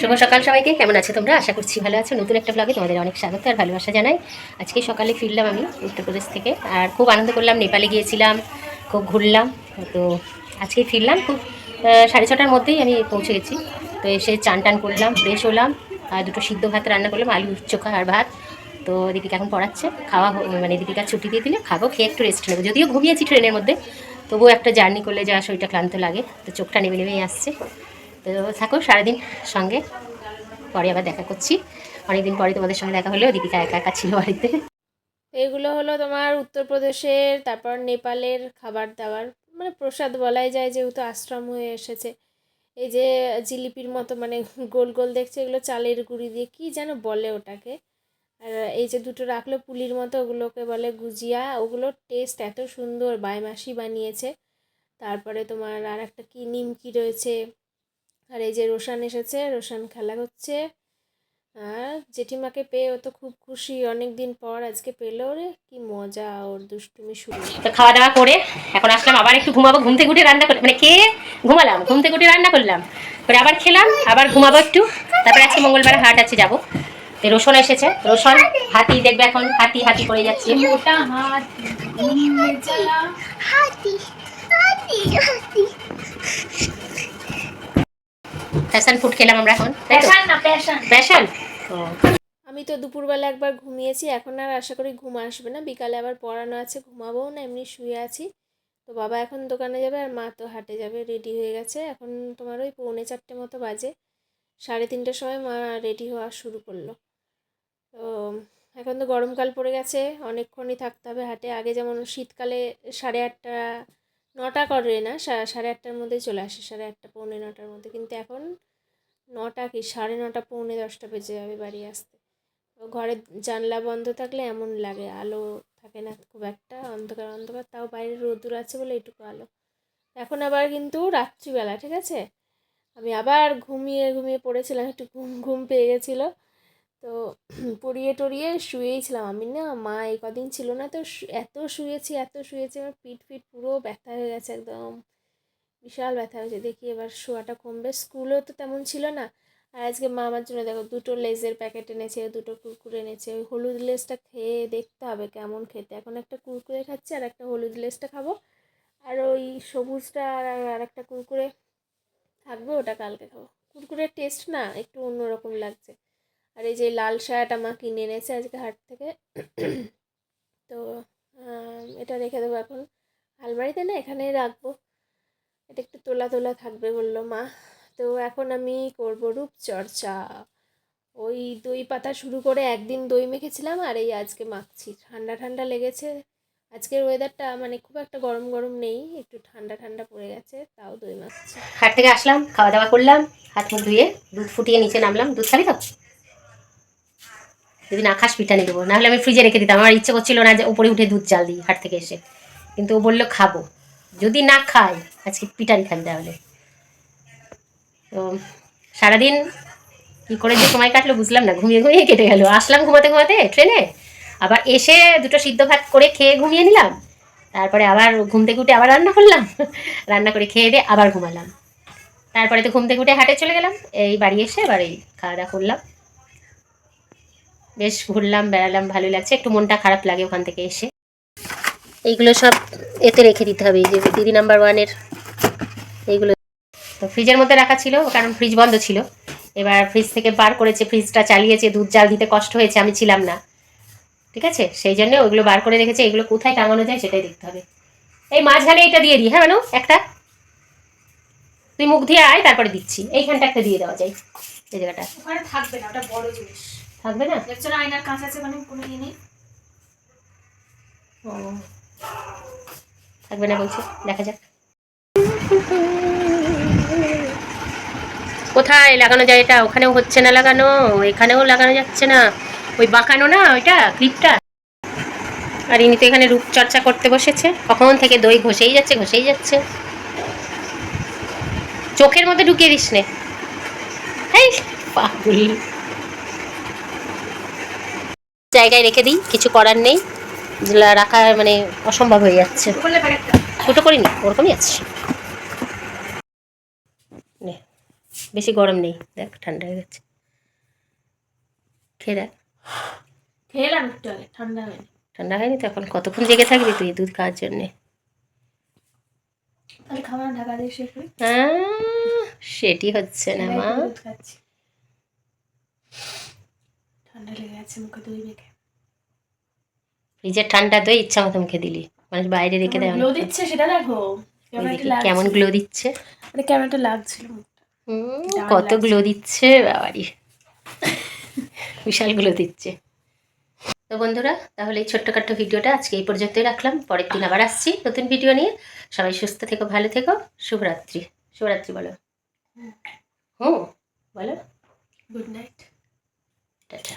শুভ সকাল সবাইকে। কেমন আছো তোমরা? আশা করছি ভালো আছো। নতুন একটা ব্লগে তোমাদের অনেক স্বাগত আর ভালোবাসা জানাই। আজকে সকালে ফিরলাম আমি উত্তরপ্রদেশ থেকে। আর খুব আনন্দ করলাম, নেপালে গিয়েছিলাম, খুব ঘুরলাম। তো আজকে ফিরলাম খুব সাড়ে ছটার মধ্যেই আমি পৌঁছে গেছি। তো এসে চান টান করলাম ফ্রেশ হলাম, আর দুটো সিদ্ধ ভাত রান্না করলাম, আলু চোখা আর ভাত। তো দীপিকা এখন পড়াচ্ছে? খাওয়া মানে দীপিকা ছুটি দিয়ে দিলে খাব, খেয়ে একটু রেস্ট নেব। যদিও ঘুমিয়েছি ট্রেনের মধ্যে, তবুও একটা জার্নি করলে যা শরীরটা ক্লান্ত লাগে, তো চোখটা নেমে নেমেই আসছে। তো থাকো, সারাদিন সঙ্গে। পরে আবার দেখা করছি। অনেকদিন পরে তোমাদের সঙ্গে দেখা হলেও দীপিকা একা একা ছিল বাড়িতে। এগুলো হলো তোমার উত্তরপ্রদেশের, তারপর নেপালের খাবার দাবার। মানে প্রসাদ বলাই যায়, যেহেতু আশ্রম হয়ে এসেছে। এই যে জিলিপির মতো মানে গোল গোল দেখছে, এগুলো চালের গুঁড়ি দিয়ে, কি যেন বলে ওটাকে। আর এই যে দুটো রাখল পুলির মতো, ওগুলোকে বলে গুজিয়া। ওগুলোর টেস্ট এত সুন্দর বাইমাসি বানিয়েছে। তারপরে তোমার আর একটা কি, নিমকি রয়েছে। আর এই যে রোশান এসেছে রোশান খেলা হচ্ছে। আর জেঠিমাকে পেয়ে ও তো খুব খুশি অনেক দিন পর আজকে পেল। রে কি মজা ওর দুষ্টুমি শুরু। তো খাওয়া দাওয়া করে এখন আসলাম আবার একটু ঘুমাবো। ঘুম থেকে উঠে রান্না করলাম। মানে খেয়ে ঘুমালাম ঘুম থেকে উঠে রান্না করলাম। পরে আবার খেলাম আবার ঘুমাবো একটু। তারপরে আজকে মঙ্গলবার হাট আছে যাব। তো রোশন এসেছে। রোশন হাতি দেখবে এখন হাতি হাতি করে যাচ্ছে। মোটা হাত। ফ্যাশন ফুড খেলাম আমরা এখন প্যাশন আমি তো দুপুরবেলা একবার ঘুমিয়েছি এখন আর আশা করি ঘুম আসবে না। বিকালে আবার পড়ানো আছে ঘুমাবো না এমনি শুয়ে আছি। তো বাবা এখন দোকানে যাবে আর মা তো হাটে যাবে রেডি হয়ে গেছে। এখন তোমার ওই পৌনে চারটে মতো বাজে সাড়ে তিনটের সময় মা রেডি হওয়া শুরু করল। তো এখন তো গরমকাল পড়ে গেছে অনেকক্ষণই থাকতে হবে হাটে। আগে যেমন শীতকালে সাড়ে আটটা নটা করে না? সাড়ে আটটার মধ্যেই চলে আসে, সাড়ে আটটা, পৌনে নটার মধ্যে। কিন্তু এখন নটা কি? সাড়ে নটা, পৌনে দশটা বেজে যাবে বাড়ি আসতে। ঘরের জানলা বন্ধ থাকলে এমন লাগে, আলো থাকে না খুব একটা, অন্ধকার অন্ধকার, তাও বাইরে রোদুর আছে বলে এটুকু আলো। এখন আবার কিন্তু রাত্রিবেলা, ঠিক আছে? আমি আবার ঘুমিয়ে ঘুমিয়ে পড়েছিলাম, একটু ঘুম ঘুম পেয়ে গেছিল। তো পড়িয়ে টড়িয়ে শুয়েই ছিলাম। আমি না, মা এই কদিন ছিল না তো এত শুয়েছি এত শুয়েছি, আমার পিঠ ফিট পুরো ব্যথা হয়ে গেছে একদম। বিশাল ব্যথা হয়েছে। দেখি এবার শোয়াটা কমবে। স্কুলেও তো তেমন ছিল না। আর আজকে মা আমার জন্য দেখো, দুটো লেজের প্যাকেট এনেছে, দুটো কুরকুরে এনেছে। ওই হলুদ লেজটা খেয়ে দেখতে হবে কেমন খেতে। এখন একটা কুরকুরে খাচ্ছি আর একটা হলুদ লেজটা খাব। আর ওই সবুজটা আর আর একটা কুরকুরে থাকবে, ওটা কালকে খাব। কুরকুরের টেস্ট না একটু অন্যরকম লাগছে। আর এই যে লাল শায়াটা মা কিনে এনেছে আজকে হাট থেকে, তো এটা রেখে দেবো এখন। আলমারিতে না এখানেই রাখব। এটা একটু তোলা তোলা থাকবে বলল মা। তো এখন আমি করব রূপচর্চা। ওই দই পাতা শুরু করে একদিন দই মেখেছিলাম আর এই আজকে মাখছি। ঠান্ডা ঠান্ডা লেগেছে। আজকের ওয়েদারটা মানে খুব একটা গরম গরম নেই, একটু ঠান্ডা ঠান্ডা পড়ে গেছে, তাও দই মাখছি। হাট থেকে আসলাম, খাওয়া দাওয়া করলাম, হাত মুখ ধুয়ে দুধ ফুটিয়ে নিচে নামলাম। দুধ খাবি তো? যদি না খাস পিঠা নিয়ে দেবো। নাহলে আমি ফ্রিজে রেখে দিতাম। আমার ইচ্ছে করছিল না যে উপরে উঠে দুধ জাল দিই হাট থেকে এসে। কিন্তু ও বলল, খাব। যদি না খাই, আজকে পিঠানি খাবি তাহলে। তো সারাদিন কী করে যে সময় কাটলো বুঝলাম না। ঘুমিয়ে ঘুমিয়ে কেটে গেল। আসলাম ঘুমাতে ঘুমাতে ট্রেনে। আবার এসে দুটো সিদ্ধ ভাত করে খেয়ে ঘুমিয়ে নিলাম। তারপরে আবার ঘুম থেকে উঠে আবার রান্না করলাম। রান্না করে খেয়ে দিয়ে আবার ঘুমালাম। তারপরে তো ঘুম থেকে উঠে হাটে চলে গেলাম। এই বাড়ি এসে এবার এই খাওয়া দাওয়া করলাম। বেশ ঘুরলাম, বেড়ালাম ভালো লাগছে। একটু মনটা খারাপ লাগে ওখান থেকে এসে। এইগুলো সব এতে রেখে দিতে হবে, এই যে দিদি নাম্বার ওয়ানের এইগুলো। তো ফ্রিজের মধ্যে রাখা ছিল, কারণ ফ্রিজ বন্ধ ছিল। এবার ফ্রিজ থেকে বার করেছে ফ্রিজটা চালিয়েছে, দুধ জাল দিতে কষ্ট হয়েছে, আমি ছিলাম না। ঠিক আছে? সেই জন্য ওইগুলো বার করে রেখেছে, এগুলো কোথায় টাঙানো যায় সেটাই দেখতে হবে। এই মাঝখানে এটা দিয়ে দিই হ্যাঁ মানু? একটা? তুই মুখ দিয়ে আয়, তারপরে দিচ্ছি। এইখানটা একটা দিয়ে দেওয়া যায়, এই জায়গাটা। ওখানে থাকবে না, ওটা বড় জিনিস। থাকবে না? আয়নার কাঁচ আছে ওখানে কোনো ইয়ে নেই। ও। থাকবে না বলছে দেখা যাক। কোথায় লাগানো যায় এটা? ওখানেও হচ্ছে না লাগানো এখানেও লাগানো যাচ্ছে না। ওই বাঁকানো না ওইটা ক্লিপটা? আর ইনি তো এখানে রূপচর্চা করতে বসেছে। কখন থেকে দই ঘষেই যাচ্ছে ঘষেই যাচ্ছে। চোখের মধ্যে ঢুকিয়ে দিস নে। এই পাগল। জায়গায় রেখে দিই কিছু করার নেই রাখা মানে অসম্ভব হয়ে যাচ্ছে। ছোটো করিনি ওরকমই আছে। বেশি গরম নেই দেখ ঠান্ডা হয়ে গেছে। খেয়ে দেখ। খেলাম একটু আগে ঠান্ডা হয়নি। ঠান্ডা হয়নি তো এখন কতক্ষণ জেগে থাকবি তুই দুধ খাওয়ার জন্যে? সেটি হচ্ছে না মা। ঠান্ডা আছে মুখে দই মেখে। ফ্রিজের ঠান্ডা দই ইচ্ছা মতো মুখে দিলি। মানুষ বাইরে রেখে দেয় গ্লো দিচ্ছে সেটা দেখো। কেমন। গ্লো দিচ্ছে। মানে কেমন একটা লাগছিল কত গ্লো দিচ্ছে বাবারি। বিশাল গ্লো দিচ্ছে। তো বন্ধুরা তাহলে এই ছোট্টখাট্ট ভিডিওটা আজকে এই পর্যন্তই রাখলাম। পরের দিন আবার আসছি নতুন ভিডিও নিয়ে। সবাই সুস্থ থেকো ভালো থেকো। শুভরাত্রি। শুভরাত্রি বলো। হুম। বলো। Good night tata.